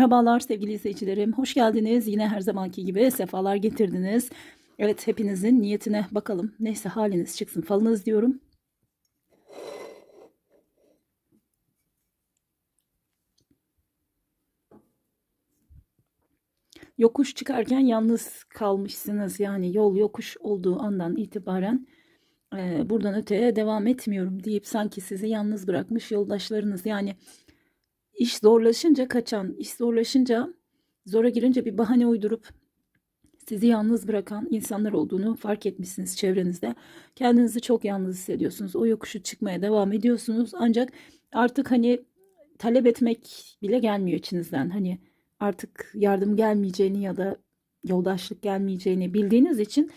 Merhabalar sevgili izleyicilerim. Hoş geldiniz. Yine her zamanki gibi sefalar getirdiniz. Evet hepinizin niyetine bakalım. Neyse haliniz çıksın falınız diyorum. Yokuş çıkarken yalnız kalmışsınız. Yani yol yokuş olduğu andan itibaren e, buradan öteye devam etmiyorum deyip sanki sizi yalnız bırakmış yoldaşlarınız. Yani iş zorlaşınca kaçan, iş zorlaşınca zora girince bir bahane uydurup sizi yalnız bırakan insanlar olduğunu fark etmişsiniz çevrenizde. Kendinizi çok yalnız hissediyorsunuz. O yokuşu çıkmaya devam ediyorsunuz. Ancak artık hani talep etmek bile gelmiyor içinizden. Hani artık yardım gelmeyeceğini ya da yoldaşlık gelmeyeceğini bildiğiniz için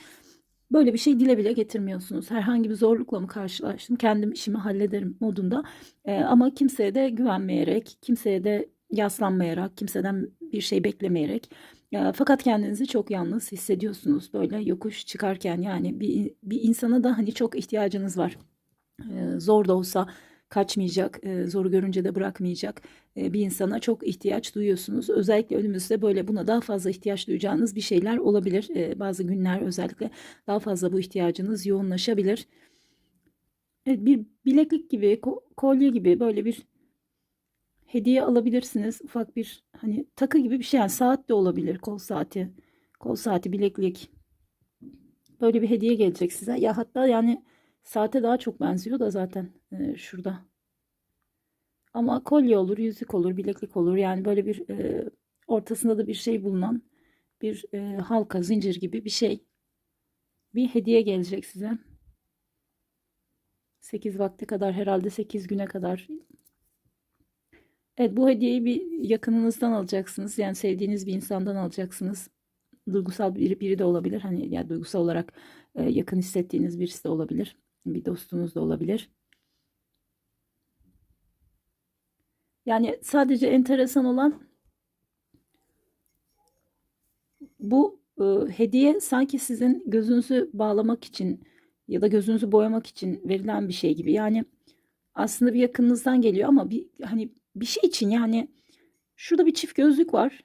böyle bir şey dile bile getirmiyorsunuz. Herhangi bir zorlukla mı karşılaştım? Kendim işimi hallederim modunda. Ee, ama kimseye de güvenmeyerek, kimseye de yaslanmayarak, kimseden bir şey beklemeyerek e, fakat kendinizi çok yalnız hissediyorsunuz böyle yokuş çıkarken yani bir, bir insana da hani çok ihtiyacınız var. Ee, zor da olsa kaçmayacak, e, zoru görünce de bırakmayacak e, bir insana çok ihtiyaç duyuyorsunuz. Özellikle önümüzde böyle buna daha fazla ihtiyaç duyacağınız bir şeyler olabilir. E, bazı günler özellikle daha fazla bu ihtiyacınız yoğunlaşabilir. Evet, bir bileklik gibi, ko- kolye gibi böyle bir hediye alabilirsiniz. Ufak bir hani takı gibi bir şey yani saat de olabilir, kol saati, kol saati, bileklik. Böyle bir hediye gelecek size. Ya hatta yani saate daha çok benziyor da zaten e, şurada. Ama kolye olur, yüzük olur, bileklik olur. Yani böyle bir e, ortasında da bir şey bulunan bir e, halka, zincir gibi bir şey. Bir hediye gelecek size. 8 vakte kadar herhalde 8 güne kadar. Evet bu hediyeyi bir yakınınızdan alacaksınız. Yani sevdiğiniz bir insandan alacaksınız. Duygusal biri, biri de olabilir. Hani yani duygusal olarak e, yakın hissettiğiniz birisi de olabilir. Bir dostunuz da olabilir. Yani sadece enteresan olan bu e, hediye sanki sizin gözünüzü bağlamak için ya da gözünüzü boyamak için verilen bir şey gibi. Yani aslında bir yakınınızdan geliyor ama bir hani bir şey için yani şurada bir çift gözlük var.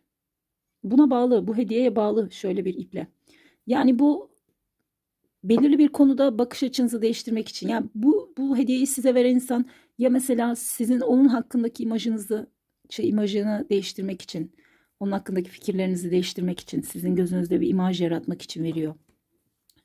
Buna bağlı, bu hediyeye bağlı şöyle bir iple. Yani bu belirli bir konuda bakış açınızı değiştirmek için. Yani bu bu hediyeyi size veren insan ya mesela sizin onun hakkındaki imajınızı şey imajını değiştirmek için, onun hakkındaki fikirlerinizi değiştirmek için, sizin gözünüzde bir imaj yaratmak için veriyor.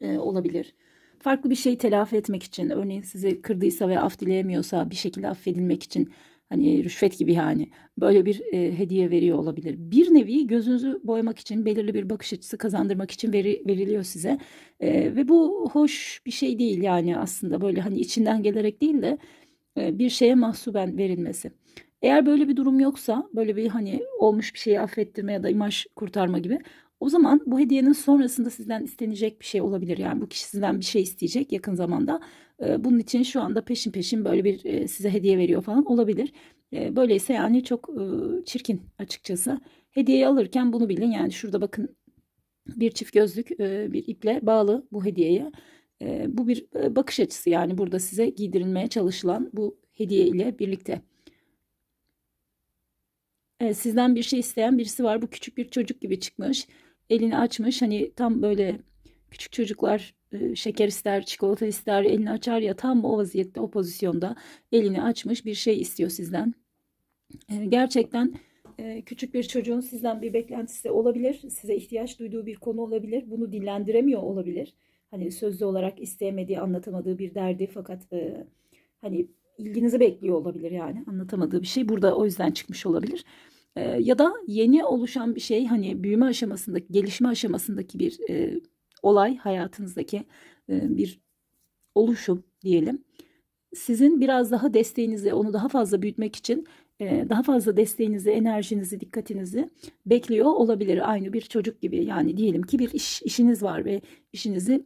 Ee, olabilir. Farklı bir şey telafi etmek için, örneğin sizi kırdıysa ve af dileyemiyorsa bir şekilde affedilmek için Hani rüşvet gibi yani böyle bir e, hediye veriyor olabilir. Bir nevi gözünüzü boyamak için belirli bir bakış açısı kazandırmak için veri, veriliyor size. E, ve bu hoş bir şey değil yani aslında böyle hani içinden gelerek değil de bir şeye mahsuben verilmesi. Eğer böyle bir durum yoksa böyle bir hani olmuş bir şeyi affettirme ya da imaj kurtarma gibi o zaman bu hediyenin sonrasında sizden istenecek bir şey olabilir. Yani bu kişi sizden bir şey isteyecek yakın zamanda. Bunun için şu anda peşin peşin böyle bir size hediye veriyor falan olabilir. Böyleyse yani çok çirkin açıkçası. Hediyeyi alırken bunu bilin. Yani şurada bakın bir çift gözlük bir iple bağlı bu hediyeye. Bu bir bakış açısı yani burada size giydirilmeye çalışılan bu hediye ile birlikte. Sizden bir şey isteyen birisi var. Bu küçük bir çocuk gibi çıkmış elini açmış hani tam böyle küçük çocuklar e, şeker ister, çikolata ister, elini açar ya tam o vaziyette, o pozisyonda elini açmış bir şey istiyor sizden. E, gerçekten e, küçük bir çocuğun sizden bir beklentisi olabilir, size ihtiyaç duyduğu bir konu olabilir, bunu dillendiremiyor olabilir. Hani sözlü olarak isteyemediği, anlatamadığı bir derdi fakat hani ilginizi bekliyor olabilir yani anlatamadığı bir şey burada o yüzden çıkmış olabilir. E, ya da yeni oluşan bir şey hani büyüme aşamasındaki, gelişme aşamasındaki bir e, olay hayatınızdaki e, bir oluşum diyelim. Sizin biraz daha desteğinizi, onu daha fazla büyütmek için e, daha fazla desteğinizi, enerjinizi, dikkatinizi bekliyor olabilir. Aynı bir çocuk gibi yani diyelim ki bir iş işiniz var ve işinizi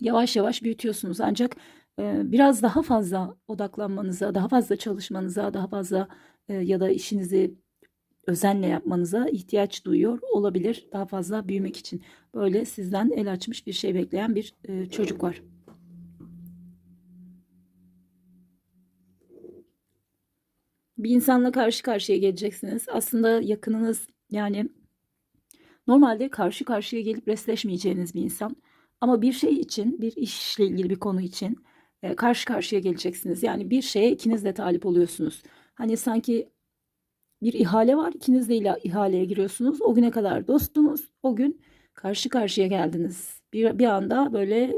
yavaş yavaş büyütüyorsunuz. Ancak e, biraz daha fazla odaklanmanıza, daha fazla çalışmanıza, daha fazla e, ya da işinizi özenle yapmanıza ihtiyaç duyuyor olabilir daha fazla büyümek için. Böyle sizden el açmış bir şey bekleyen bir e, çocuk var. bir insanla karşı karşıya geleceksiniz. Aslında yakınınız yani normalde karşı karşıya gelip restleşmeyeceğiniz bir insan. Ama bir şey için, bir işle ilgili bir konu için e, karşı karşıya geleceksiniz. Yani bir şeye ikiniz de talip oluyorsunuz. Hani sanki bir ihale var, ikiniz de ihaleye giriyorsunuz. O güne kadar dostunuz, o gün karşı karşıya geldiniz. Bir, bir anda böyle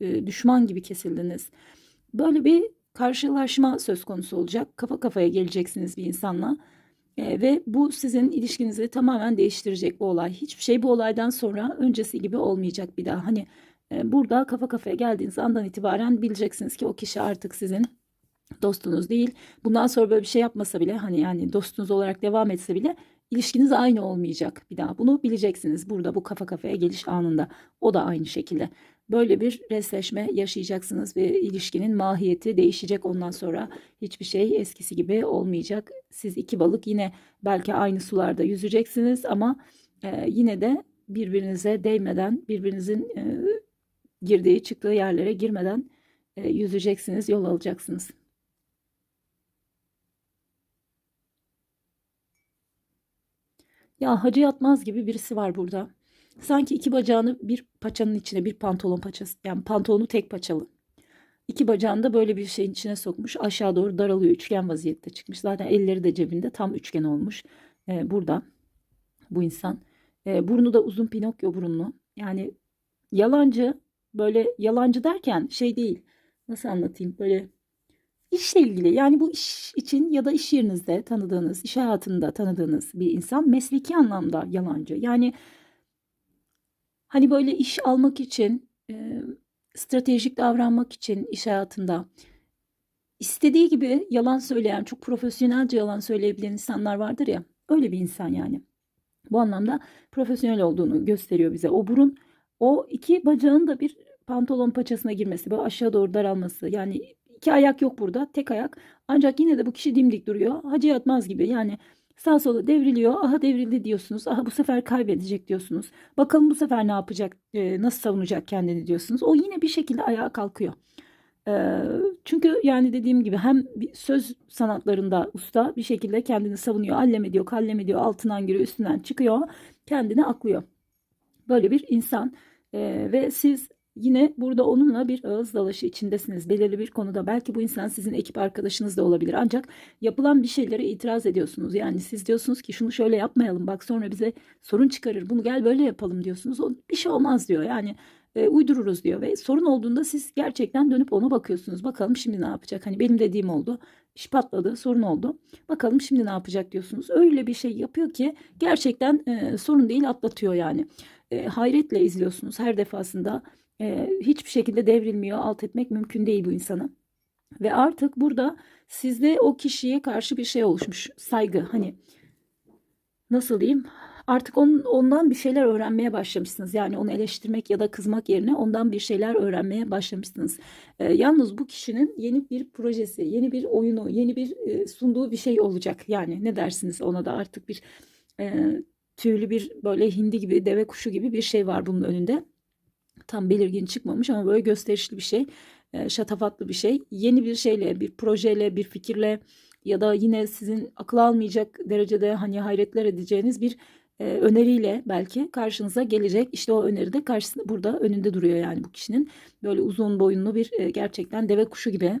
e, düşman gibi kesildiniz. Böyle bir karşılaşma söz konusu olacak. Kafa kafaya geleceksiniz bir insanla. E, ve bu sizin ilişkinizi tamamen değiştirecek bu olay. Hiçbir şey bu olaydan sonra öncesi gibi olmayacak bir daha. Hani burada kafa kafaya geldiğiniz andan itibaren bileceksiniz ki o kişi artık sizin dostunuz değil. Bundan sonra böyle bir şey yapmasa bile hani yani dostunuz olarak devam etse bile ilişkiniz aynı olmayacak bir daha. Bunu bileceksiniz burada bu kafa kafaya geliş anında. O da aynı şekilde. Böyle bir resleşme yaşayacaksınız ve ilişkinin mahiyeti değişecek ondan sonra. Hiçbir şey eskisi gibi olmayacak. Siz iki balık yine belki aynı sularda yüzeceksiniz ama e, yine de birbirinize değmeden, birbirinizin e, girdiği çıktığı yerlere girmeden e, yüzeceksiniz, yol alacaksınız. Ya Hacı Yatmaz gibi birisi var burada. Sanki iki bacağını bir paçanın içine, bir pantolon paçası, yani pantolonu tek paçalı. İki bacağını da böyle bir şeyin içine sokmuş. Aşağı doğru daralıyor. Üçgen vaziyette çıkmış. Zaten elleri de cebinde tam üçgen olmuş. Ee, burada bu insan. Ee, burnu da uzun Pinokyo burunlu. Yani yalancı böyle yalancı derken şey değil. Nasıl anlatayım? Böyle işle ilgili yani bu iş için ya da iş yerinizde tanıdığınız, iş hayatında tanıdığınız bir insan mesleki anlamda yalancı. Yani hani böyle iş almak için, e, stratejik davranmak için iş hayatında istediği gibi yalan söyleyen, çok profesyonelce yalan söyleyebilen insanlar vardır ya. Öyle bir insan yani. Bu anlamda profesyonel olduğunu gösteriyor bize. O burun, o iki bacağın da bir pantolon paçasına girmesi, böyle aşağı doğru daralması. Yani iki ayak yok burada, tek ayak. Ancak yine de bu kişi dimdik duruyor. Hacı yatmaz gibi. Yani sağ sola devriliyor. Aha devrildi diyorsunuz. Aha bu sefer kaybedecek diyorsunuz. Bakalım bu sefer ne yapacak, e, nasıl savunacak kendini diyorsunuz. O yine bir şekilde ayağa kalkıyor. Ee, çünkü yani dediğim gibi hem söz sanatlarında usta bir şekilde kendini savunuyor. Allem ediyor, kallem ediyor, altından giriyor, üstünden çıkıyor. Kendini aklıyor. Böyle bir insan. Ee, ve siz yine burada onunla bir ağız dalaşı içindesiniz. Belirli bir konuda belki bu insan sizin ekip arkadaşınız da olabilir. Ancak yapılan bir şeylere itiraz ediyorsunuz. Yani siz diyorsunuz ki şunu şöyle yapmayalım bak sonra bize sorun çıkarır. Bunu gel böyle yapalım diyorsunuz. O bir şey olmaz diyor. Yani e, uydururuz diyor ve sorun olduğunda siz gerçekten dönüp ona bakıyorsunuz. Bakalım şimdi ne yapacak? Hani benim dediğim oldu. İş patladı, sorun oldu. Bakalım şimdi ne yapacak diyorsunuz. Öyle bir şey yapıyor ki gerçekten e, sorun değil atlatıyor yani. E, hayretle izliyorsunuz her defasında. E, hiçbir şekilde devrilmiyor, alt etmek mümkün değil bu insanı. Ve artık burada sizde o kişiye karşı bir şey oluşmuş. Saygı hani nasıl diyeyim? Artık onun, ondan bir şeyler öğrenmeye başlamışsınız. Yani onu eleştirmek ya da kızmak yerine ondan bir şeyler öğrenmeye başlamışsınız. Ee, yalnız bu kişinin yeni bir projesi, yeni bir oyunu, yeni bir e, sunduğu bir şey olacak. Yani ne dersiniz ona da artık bir e, tüylü bir böyle hindi gibi, deve kuşu gibi bir şey var bunun önünde. Tam belirgin çıkmamış ama böyle gösterişli bir şey, e, şatafatlı bir şey. Yeni bir şeyle, bir projeyle, bir fikirle ya da yine sizin akıl almayacak derecede hani hayretler edeceğiniz bir e, öneriyle belki karşınıza gelecek. İşte o öneri de karşısında burada önünde duruyor yani bu kişinin. Böyle uzun boyunlu bir e, gerçekten deve kuşu gibi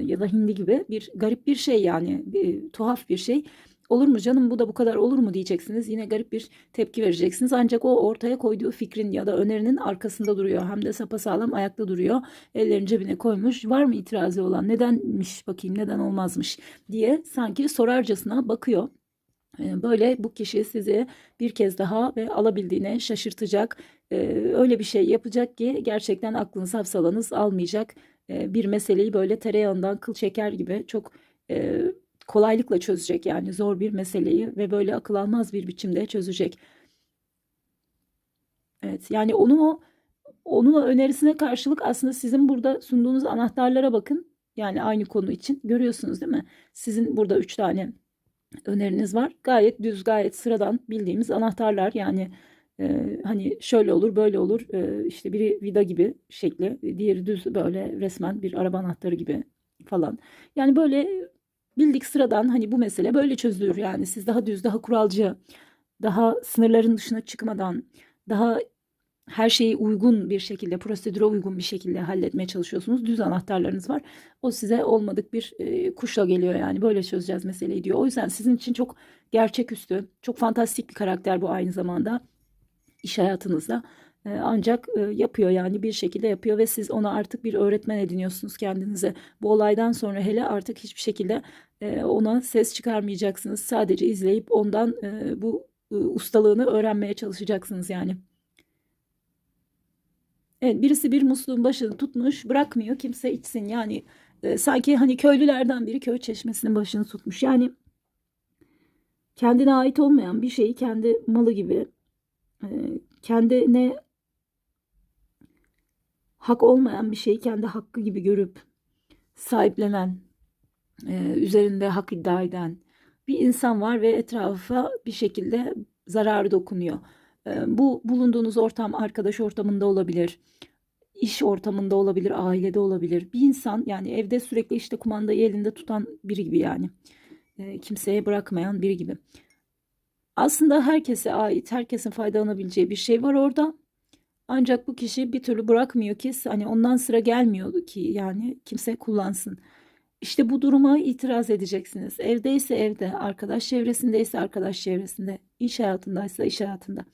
ya da hindi gibi bir garip bir şey yani bir, tuhaf bir şey. Olur mu canım bu da bu kadar olur mu diyeceksiniz. Yine garip bir tepki vereceksiniz. Ancak o ortaya koyduğu fikrin ya da önerinin arkasında duruyor. Hem de sapasağlam ayakta duruyor. Ellerini cebine koymuş. Var mı itirazı olan? Nedenmiş bakayım neden olmazmış diye sanki sorarcasına bakıyor. Ee, Böyle bu kişi sizi bir kez daha ve alabildiğine şaşırtacak. Ee, Öyle bir şey yapacak ki gerçekten aklınız hafsalanız almayacak. Ee, Bir meseleyi böyle tereyağından kıl çeker gibi çok e, kolaylıkla çözecek. Yani zor bir meseleyi ve böyle akıl almaz bir biçimde çözecek. Evet yani onun o onun önerisine karşılık aslında sizin burada sunduğunuz anahtarlara bakın. Yani aynı konu için görüyorsunuz değil mi? Sizin burada üç tane öneriniz var. Gayet düz, gayet sıradan bildiğimiz anahtarlar. Yani e, hani şöyle olur, böyle olur. E, işte biri vida gibi şekli, diğeri düz böyle resmen bir araba anahtarı gibi falan. Yani böyle bildik sıradan hani bu mesele böyle çözülür yani siz daha düz, daha kuralcı, daha sınırların dışına çıkmadan, daha her şeyi uygun bir şekilde, prosedüre uygun bir şekilde halletmeye çalışıyorsunuz. Düz anahtarlarınız var. O size olmadık bir e, kuşla geliyor yani. Böyle çözeceğiz meseleyi diyor. O yüzden sizin için çok gerçeküstü, çok fantastik bir karakter bu aynı zamanda iş hayatınızda. E, ancak e, yapıyor yani bir şekilde yapıyor ve siz ona artık bir öğretmen ediniyorsunuz kendinize. Bu olaydan sonra hele artık hiçbir şekilde e, ona ses çıkarmayacaksınız. Sadece izleyip ondan e, bu ustalığını öğrenmeye çalışacaksınız yani. Evet, birisi bir musluğun başını tutmuş, bırakmıyor kimse içsin. Yani sanki hani köylülerden biri köy çeşmesinin başını tutmuş. Yani kendine ait olmayan bir şeyi kendi malı gibi, kendine hak olmayan bir şeyi kendi hakkı gibi görüp sahiplenen, e, üzerinde hak iddia eden bir insan var ve etrafa bir şekilde zararı dokunuyor. E, bu bulunduğunuz ortam arkadaş ortamında olabilir, iş ortamında olabilir, ailede olabilir. Bir insan yani evde sürekli işte kumandayı elinde tutan biri gibi yani. E, kimseye bırakmayan biri gibi. Aslında herkese ait, herkesin faydalanabileceği bir şey var orada. Ancak bu kişi bir türlü bırakmıyor ki hani ondan sıra gelmiyordu ki yani kimse kullansın. İşte bu duruma itiraz edeceksiniz. Evdeyse evde, arkadaş çevresindeyse arkadaş çevresinde, iş hayatındaysa iş hayatında.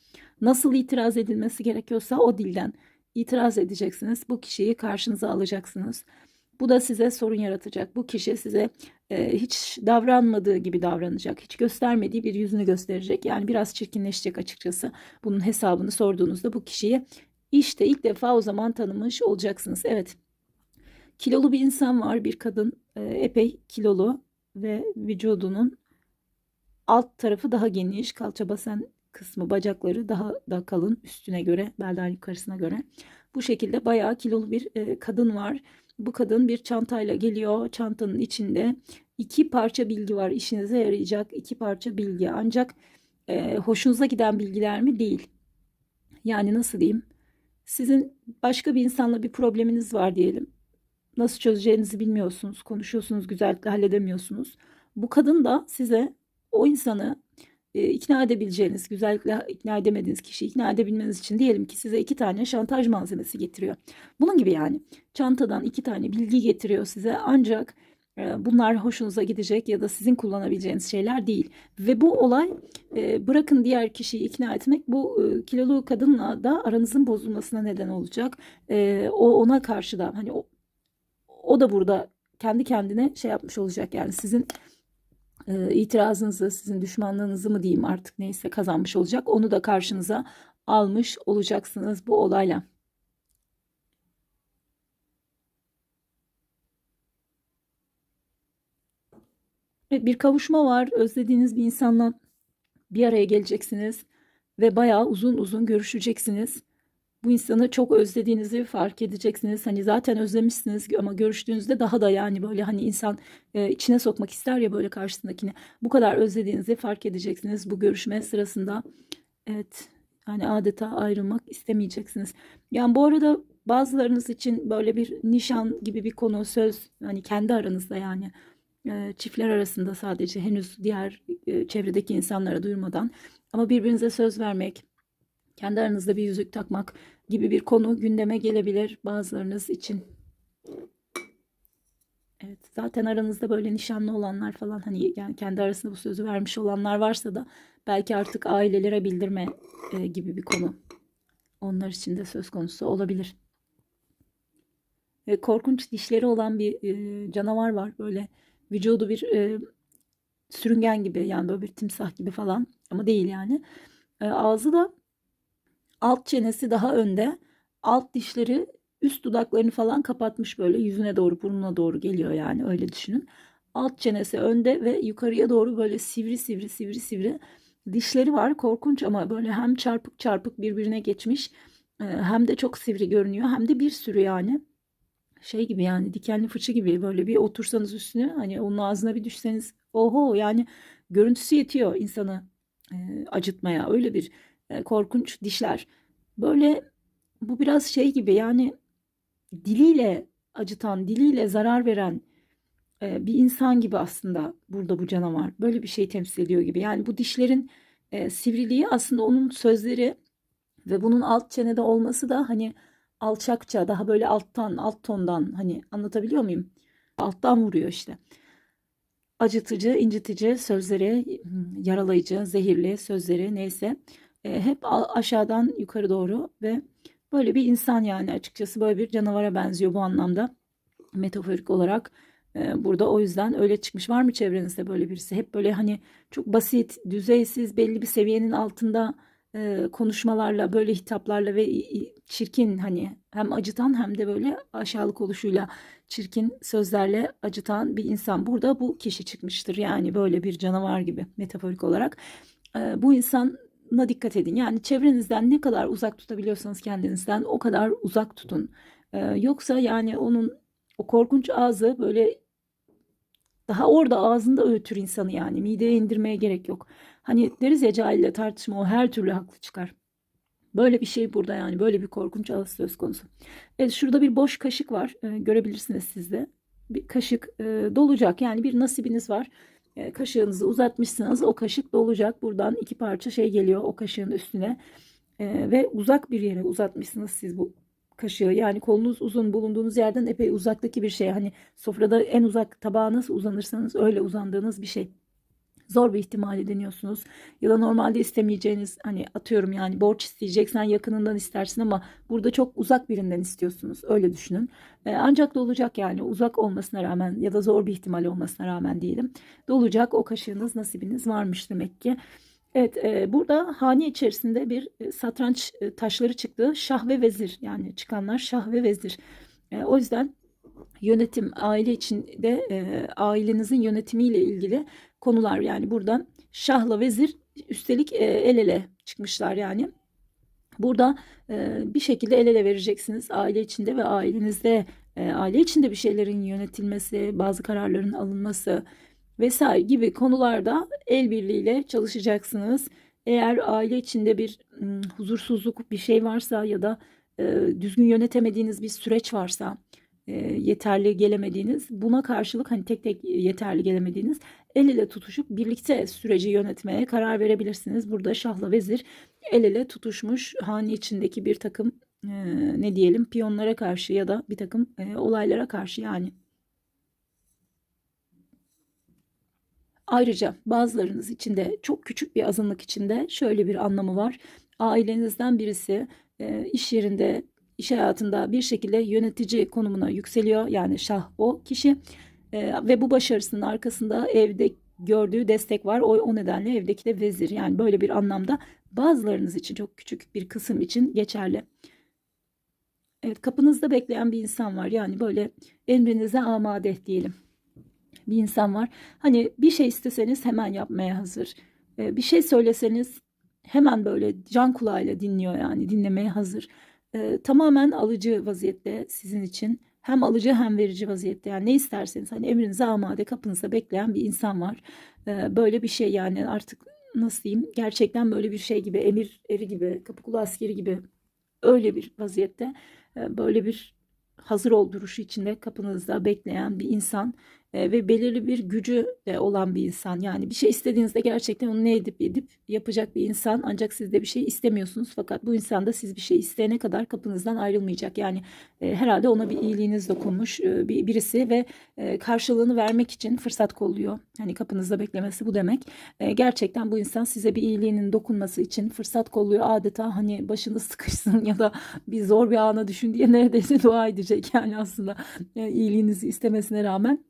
Nasıl itiraz edilmesi gerekiyorsa o dilden itiraz edeceksiniz. Bu kişiyi karşınıza alacaksınız. Bu da size sorun yaratacak. Bu kişi size e, hiç davranmadığı gibi davranacak. Hiç göstermediği bir yüzünü gösterecek. Yani biraz çirkinleşecek açıkçası. Bunun hesabını sorduğunuzda bu kişiyi işte ilk defa o zaman tanımış olacaksınız. Evet. Kilolu bir insan var, bir kadın e, epey kilolu ve vücudunun alt tarafı daha geniş, kalça basen kısmı, bacakları daha da kalın üstüne göre, belden yukarısına göre. Bu şekilde bayağı kilolu bir e, kadın var. Bu kadın bir çantayla geliyor. Çantanın içinde iki parça bilgi var. İşinize yarayacak iki parça bilgi. Ancak e, hoşunuza giden bilgiler mi? Değil. Yani nasıl diyeyim? Sizin başka bir insanla bir probleminiz var diyelim. Nasıl çözeceğinizi bilmiyorsunuz. Konuşuyorsunuz, güzellikle halledemiyorsunuz. Bu kadın da size o insanı e, ikna edebileceğiniz, güzellikle ikna edemediğiniz kişiyi ikna edebilmeniz için diyelim ki size iki tane şantaj malzemesi getiriyor. Bunun gibi yani çantadan iki tane bilgi getiriyor size ancak bunlar hoşunuza gidecek ya da sizin kullanabileceğiniz şeyler değil. Ve bu olay e, bırakın diğer kişiyi ikna etmek bu e, kilolu kadınla da aranızın bozulmasına neden olacak. E, o ona karşı da hani o, o da burada kendi kendine şey yapmış olacak yani sizin itirazınızı, sizin düşmanlığınızı mı diyeyim artık neyse kazanmış olacak. Onu da karşınıza almış olacaksınız bu olayla. Evet, bir kavuşma var. Özlediğiniz bir insanla bir araya geleceksiniz ve bayağı uzun uzun görüşeceksiniz. Bu insanı çok özlediğinizi fark edeceksiniz. Hani zaten özlemişsiniz ama görüştüğünüzde daha da yani böyle hani insan e, içine sokmak ister ya böyle karşısındakini. Bu kadar özlediğinizi fark edeceksiniz bu görüşme sırasında. Evet yani adeta ayrılmak istemeyeceksiniz. Yani bu arada bazılarınız için böyle bir nişan gibi bir konu söz hani kendi aranızda yani çiftler arasında sadece henüz diğer çevredeki insanlara duyurmadan ama birbirinize söz vermek kendi aranızda bir yüzük takmak gibi bir konu gündeme gelebilir bazılarınız için. Evet, zaten aranızda böyle nişanlı olanlar falan hani yani kendi arasında bu sözü vermiş olanlar varsa da belki artık ailelere bildirme e, gibi bir konu. Onlar için de söz konusu olabilir. E, korkunç dişleri olan bir e, canavar var. Böyle vücudu bir e, sürüngen gibi yani böyle bir timsah gibi falan ama değil yani. E, ağzı da Alt çenesi daha önde. Alt dişleri üst dudaklarını falan kapatmış böyle yüzüne doğru burnuna doğru geliyor yani öyle düşünün. Alt çenesi önde ve yukarıya doğru böyle sivri sivri sivri sivri dişleri var. Korkunç ama böyle hem çarpık çarpık birbirine geçmiş e, hem de çok sivri görünüyor hem de bir sürü yani şey gibi yani dikenli fıçı gibi böyle bir otursanız üstüne hani onun ağzına bir düşseniz oho yani görüntüsü yetiyor insanı e, acıtmaya öyle bir e, korkunç dişler. Böyle bu biraz şey gibi yani diliyle acıtan, diliyle zarar veren e, bir insan gibi aslında burada bu canavar. Böyle bir şey temsil ediyor gibi. Yani bu dişlerin e, sivriliği aslında onun sözleri ve bunun alt çenede olması da hani alçakça daha böyle alttan alt tondan hani anlatabiliyor muyum? Alttan vuruyor işte. Acıtıcı, incitici sözleri, yaralayıcı, zehirli sözleri neyse e, hep aşağıdan yukarı doğru ve böyle bir insan yani açıkçası böyle bir canavara benziyor bu anlamda metaforik olarak. E, burada o yüzden öyle çıkmış. Var mı çevrenizde böyle birisi? Hep böyle hani çok basit, düzeysiz, belli bir seviyenin altında e, konuşmalarla, böyle hitaplarla ve çirkin hani hem acıtan hem de böyle aşağılık oluşuyla çirkin sözlerle acıtan bir insan. Burada bu kişi çıkmıştır. Yani böyle bir canavar gibi metaforik olarak. E, bu insana dikkat edin. Yani çevrenizden ne kadar uzak tutabiliyorsanız kendinizden o kadar uzak tutun. E, yoksa yani onun o korkunç ağzı böyle daha orada ağzında öğütür insanı yani. Mideye indirmeye gerek yok. Hani deriz ya cahille tartışma o her türlü haklı çıkar. Böyle bir şey burada yani. Böyle bir korkunç ağız söz konusu. Evet şurada bir boş kaşık var. Ee, görebilirsiniz siz de. Bir kaşık e, dolacak. Yani bir nasibiniz var. E, kaşığınızı uzatmışsınız. O kaşık dolacak. Buradan iki parça şey geliyor o kaşığın üstüne. E, ve uzak bir yere uzatmışsınız siz bu kaşığı. Yani kolunuz uzun bulunduğunuz yerden epey uzaktaki bir şey. Hani sofrada en uzak tabağa nasıl uzanırsanız öyle uzandığınız bir şey. Zor bir ihtimali deniyorsunuz. Ya da normalde istemeyeceğiniz hani atıyorum yani borç isteyeceksen yakınından istersin ama burada çok uzak birinden istiyorsunuz. Öyle düşünün. E, ancak dolacak yani uzak olmasına rağmen ya da zor bir ihtimal olmasına rağmen diyelim. Dolacak o kaşığınız nasibiniz varmış demek ki. Evet, e, burada hane içerisinde bir e, satranç e, taşları çıktı. Şah ve vezir yani çıkanlar şah ve vezir. E, o yüzden yönetim, aile içinde e, ailenizin yönetimiyle ilgili konular yani burada şahla vezir üstelik e, el ele çıkmışlar yani. Burada e, bir şekilde el ele vereceksiniz aile içinde ve ailenizde e, aile içinde bir şeylerin yönetilmesi, bazı kararların alınması vesaire gibi konularda el birliğiyle çalışacaksınız. Eğer aile içinde bir ım, huzursuzluk bir şey varsa ya da e, düzgün yönetemediğiniz bir süreç varsa yeterli gelemediğiniz buna karşılık hani tek tek yeterli gelemediğiniz el ele tutuşup birlikte süreci yönetmeye karar verebilirsiniz. Burada şahla vezir el ele tutuşmuş hane içindeki bir takım e, ne diyelim piyonlara karşı ya da bir takım e, olaylara karşı yani. Ayrıca bazılarınız içinde çok küçük bir azınlık içinde şöyle bir anlamı var. Ailenizden birisi e, iş yerinde, iş hayatında bir şekilde yönetici konumuna yükseliyor. Yani şah o kişi E, ve bu başarısının arkasında evde gördüğü destek var. O, o nedenle evdeki de vezir. Yani böyle bir anlamda bazılarınız için çok küçük bir kısım için geçerli. Evet kapınızda bekleyen bir insan var. Yani böyle emrinize amade diyelim bir insan var. Hani bir şey isteseniz hemen yapmaya hazır. Ee, bir şey söyleseniz hemen böyle can kulağıyla dinliyor yani dinlemeye hazır. Ee, tamamen alıcı vaziyette sizin için. Hem alıcı hem verici vaziyette. Yani ne isterseniz hani emrinize amade kapınızda bekleyen bir insan var. Ee, böyle bir şey yani artık nasıl diyeyim gerçekten böyle bir şey gibi emir eri gibi kapı kulu askeri gibi öyle bir vaziyette e, böyle bir hazır ol duruşu içinde kapınızda bekleyen bir insan e, ve belirli bir gücü olan bir insan. Yani bir şey istediğinizde gerçekten onu ne edip edip yapacak bir insan. Ancak siz de bir şey istemiyorsunuz. Fakat bu insan da siz bir şey isteyene kadar kapınızdan ayrılmayacak. Yani herhalde ona bir iyiliğiniz dokunmuş bir birisi ve karşılığını vermek için fırsat kolluyor. Hani kapınızda beklemesi bu demek. Gerçekten bu insan size bir iyiliğinin dokunması için fırsat kolluyor. Adeta hani başınız sıkışsın ya da bir zor bir ana düşün diye neredeyse dua edecek. Yani aslında e, iyiliğinizi istemesine rağmen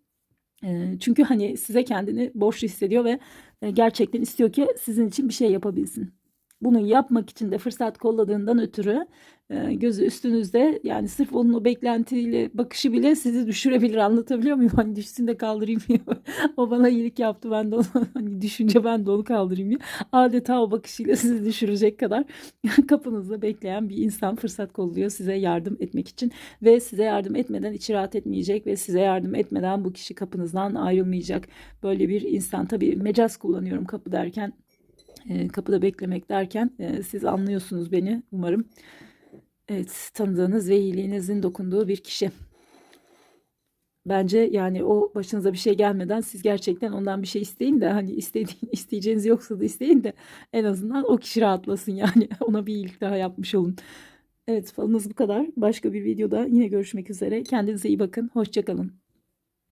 çünkü hani size kendini borçlu hissediyor ve gerçekten istiyor ki sizin için bir şey yapabilsin. Bunu yapmak için de fırsat kolladığından ötürü e, gözü üstünüzde yani sırf onun o beklentiyle bakışı bile sizi düşürebilir anlatabiliyor muyum? Hani düşsün de kaldırayım diye. o bana iyilik yaptı ben de onu hani düşünce ben de onu kaldırayım diye. Adeta o bakışıyla sizi düşürecek kadar kapınızda bekleyen bir insan fırsat kolluyor size yardım etmek için ve size yardım etmeden içi rahat etmeyecek ve size yardım etmeden bu kişi kapınızdan ayrılmayacak. Böyle bir insan tabii mecaz kullanıyorum kapı derken e, kapıda beklemek derken e, siz anlıyorsunuz beni umarım. Evet tanıdığınız ve iyiliğinizin dokunduğu bir kişi. Bence yani o başınıza bir şey gelmeden siz gerçekten ondan bir şey isteyin de hani istediğin isteyeceğiniz yoksa da isteyin de en azından o kişi rahatlasın yani ona bir iyilik daha yapmış olun. Evet falınız bu kadar. Başka bir videoda yine görüşmek üzere. Kendinize iyi bakın. Hoşçakalın.